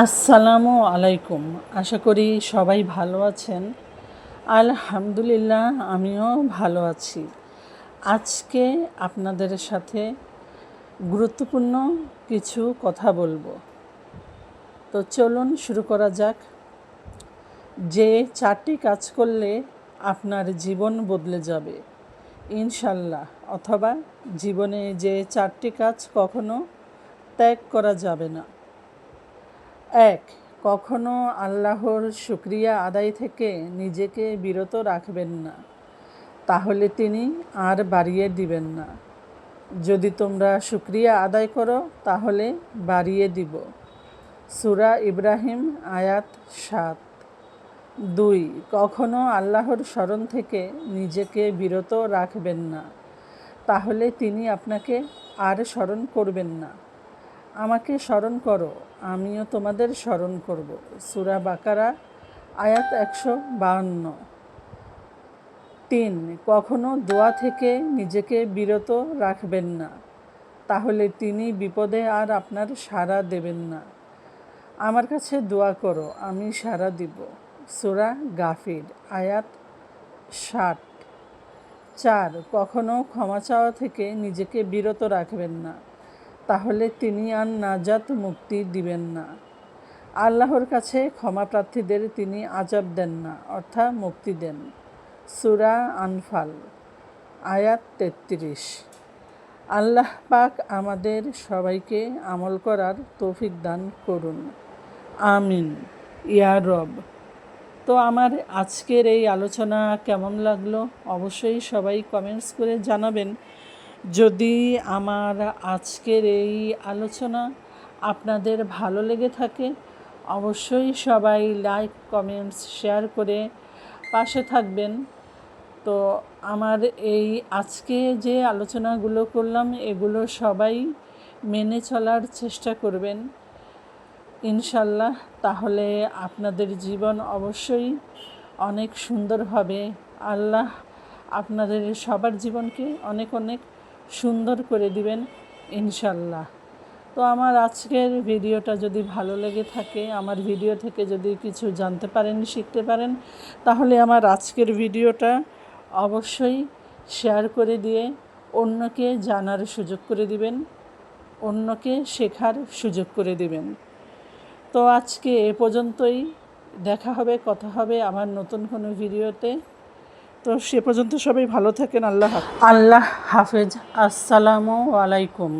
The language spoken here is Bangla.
আসসালামু আলাইকুম। আশা করি সবাই ভালো আছেন। আলহামদুলিল্লাহ, আমিও ভালো আছি। আজকে আপনাদের সাথে গুরুত্বপূর্ণ কিছু কথা বলব। তো চলুন শুরু করা যাক। যে চারটি কাজ করলে আপনার জীবন বদলে যাবে, ইনশাল্লাহ, অথবা জীবনে যে চারটি কাজ কখনো ত্যাগ করা যাবে না। এক, কখনো আল্লাহর শুক্রিয়া আদায় থেকে নিজেকে বিরত রাখবেন না। তাহলে তিনি আর বাড়িয়ে দিবেন না। যদি তোমরা শুক্রিয়া আদায় করো, তাহলে বাড়িয়ে দিব। সুরা ইব্রাহিম, আয়াত সাত। দুই, কখনো আল্লাহর স্মরণ থেকে নিজেকে বিরত রাখবেন না। তাহলে তিনি আপনাকে আর স্মরণ করবেন না। আমাকে স্মরণ করো, আমিও তোমাদের স্মরণ করব। সুরা বাকারা, আয়াত একশো বাহান্ন। তিন, কখনো দোয়া থেকে নিজেকে বিরত রাখবেন না, তাহলে তিনি বিপদে আর আপনার সাড়া দেবেন না। আমার কাছে দোয়া করো, আমি সাড়া দিব। সুরা গাফির, আয়াত ষাট। চার, কখনো ক্ষমা চাওয়া থেকে নিজেকে বিরত রাখবেন না তাহলে তিনি আর নাজাত মুক্তি দিবেন না। আল্লাহর কাছে ক্ষমা প্রার্থীদের তিনি আজাব দেন না, অর্থাৎ মুক্তি দেন। সুরা আনফাল, আয়াত তেত্রিশ। আল্লাহ পাক আমাদের সবাইকে আমল করার তৌফিক দান করুন। আমিন। ইয়া রব। তো আমার আজকের এই আলোচনা কেমন লাগল? অবশ্যই সবাই কমেন্টস করে জানাবেন। যদি আমার আজকের এই আলোচনা আপনাদের ভালো লেগে থাকে, অবশ্যই সবাই লাইক কমেন্টস শেয়ার করে পাশে থাকবেন। তো আমার এই আজকে যে আলোচনাগুলো করলাম, এগুলো সবাই মেনে চলার চেষ্টা করবেন। ইনশাল্লাহ তাহলে আপনাদের জীবন অবশ্যই অনেক সুন্দর হবে। আল্লাহ আপনাদের সবার জীবনকে অনেক অনেক সুন্দর করে দিবেন, ইনশাল্লাহ। তো আমার আজকের ভিডিওটা যদি ভালো লেগে থাকে, আমার ভিডিও থেকে যদি কিছু জানতে পারেন, শিখতে পারেন, তাহলে আমার আজকের ভিডিওটা অবশ্যই শেয়ার করে দিয়ে অন্যকে জানার সুযোগ করে দিবেন, অন্যকে শেখার সুযোগ করে দিবেন। তো আজকে এ পর্যন্তই। দেখা হবে, কথা হবে আমার নতুন কোনো ভিডিওতে। তো সে পর্যন্ত সবাই ভালো থাকেন আল্লাহ আল্লাহ হাফেজ। আসসালামু আলাইকুম।